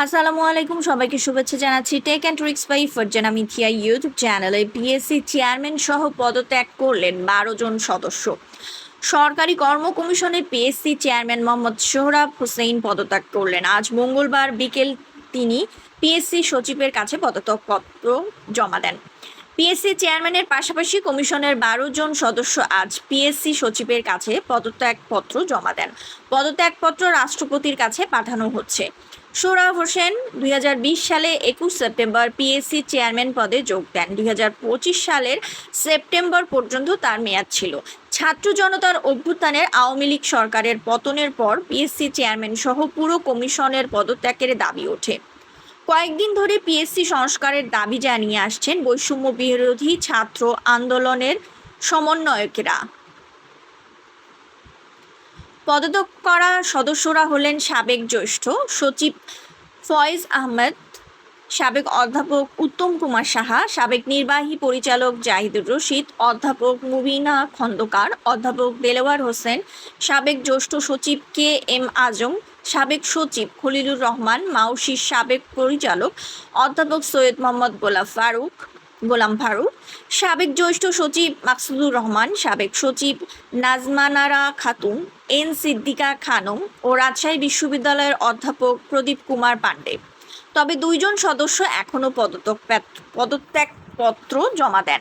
আসসালামু আলাইকুম সবাইকে শুভেচ্ছা জানাচ্ছি tech and tricks by Farzana Mithia YouTube চ্যানেলে পিএসসি চেয়ারম্যান সহ পদত্যাগ করলেন বারো জন সদস্য। সরকারি কর্ম কমিশনের পিএসসি চেয়ারম্যান মোহাম্মদ সোহরাব হোসেন পদত্যাগ করলেন। আজ মঙ্গলবার বিকেল তিনি পিএসসি সচিবের কাছে পদত্যাগপত্র জমা দেন। পিএসসি চেয়ারম্যানের পাশাপাশি কমিশনের বারো জন সদস্য আজ পিএসসি সচিবের কাছে পদত্যাগপত্র জমা দেন। পদত্যাগপত্র রাষ্ট্রপতির কাছে পাঠানো হচ্ছে। সোহরাব হোসেন দু হাজার বিশ সালে একুশ সেপ্টেম্বর পিএসসি চেয়ারম্যান পদে যোগ দেন। দু হাজার পঁচিশ সালের সেপ্টেম্বর পর্যন্ত তার মেয়াদ ছিল। ছাত্র জনতার অভ্যুত্থানের আওয়ামী লীগ সরকারের পতনের পর পিএসসি চেয়ারম্যান সহ পুরো কমিশনের পদত্যাগের দাবি ওঠে। কয়েকদিন ধরে পিএসসি সংস্কারের দাবি জানিয়ে আসছেন বৈষম্য বিরোধী ছাত্র আন্দোলনের সমন্বয়কেরা। পদত্যাগ করা সদস্যরা হলেন সাবেক জ্যেষ্ঠ সচিব ফয়েজ আহমেদ, সাবেক অধ্যাপক উত্তম কুমার সাহা, সাবেক নির্বাহী পরিচালক জাহিদুর রশিদ, অধ্যাপক মুবিনা খন্দকার, অধ্যাপক দেলোয়ার হোসেন, সাবেক জ্যেষ্ঠ সচিব কে এম আজম, সাবেক সচিব খলিলুর রহমান, মাউসির সাবেক পরিচালক অধ্যাপক সৈয়দ মোহাম্মদ গোলাফ ফারুক গোলাম ফারুক। সাবেক জ্যেষ্ঠ সচিব মাকসুদুর রহমান, সাবেক সচিব নাজমানারা খাতুন, এন সিদ্দিকা খানম ও রাজশাহী বিশ্ববিদ্যালয়ের অধ্যাপক প্রদীপ কুমার পাণ্ডে। তবে দুইজন সদস্য এখনও পদত্যাগ পদত্যাগপত্র জমা দেন।